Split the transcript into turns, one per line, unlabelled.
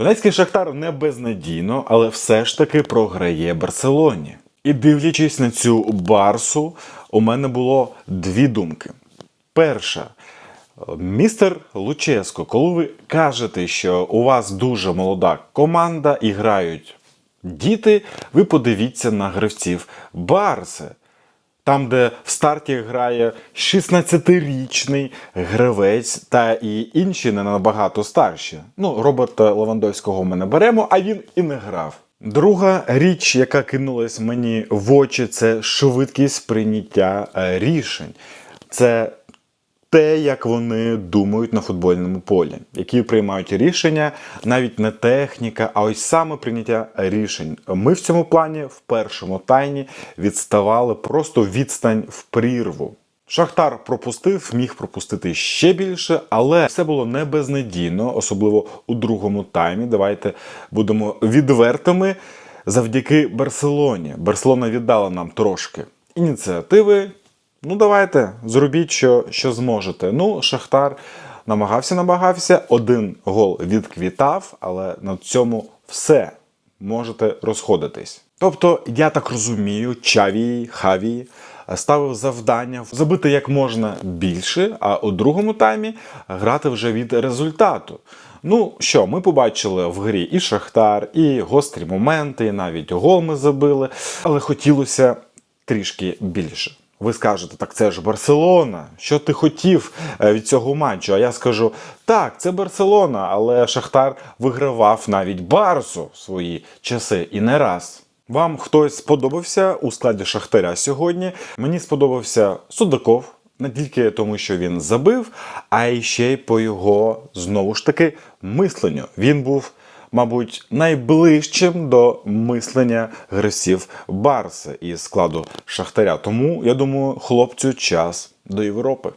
Донецький Шахтар не безнадійно, але все ж таки програє Барселоні. І дивлячись на цю барсу, у мене було дві думки. Перша, містер Луческо, коли ви кажете, що у вас дуже молода команда і грають діти, ви подивіться на гравців Барси. Там, де в старті грає 16-річний гравець та і інші не набагато старші. Ну, Роберта Левандовського ми не беремо, а він і не грав. Друга річ, яка кинулась мені в очі, це швидкість прийняття е, рішень. Це те, як вони думають на футбольному полі, які приймають рішення, навіть не техніка, а ось саме прийняття рішень. Ми в цьому плані в першому тайні відставали просто відстань в прірву. Шахтар пропустив, міг пропустити ще більше, але все було не безнадійно, особливо у другому таймі. Давайте будемо відвертими. Завдяки Барселоні. Барселона віддала нам трошки ініціативи. Ну, давайте, зробіть, що, що зможете. Ну, Шахтар намагався, намагався, один гол відквітав, але на цьому все. Можете розходитись. Тобто, я так розумію, Чаві, Хаві ставив завдання забити як можна більше, а у другому таймі грати вже від результату. Ну що, ми побачили в грі і Шахтар, і гострі моменти, і навіть гол ми забили, але хотілося трішки більше. Ви скажете, так це ж Барселона. Що ти хотів е, від цього матчу? А я скажу: так, це Барселона, але Шахтар вигравав навіть Барсу в свої часи і не раз. Вам хтось сподобався у складі Шахтаря сьогодні? Мені сподобався Судаков. Не тільки тому, що він забив, а й ще й по його знову ж таки мисленню. Він був мабуть, найближчим до мислення гравців Барса із складу Шахтаря. Тому я думаю, хлопцю час до Європи.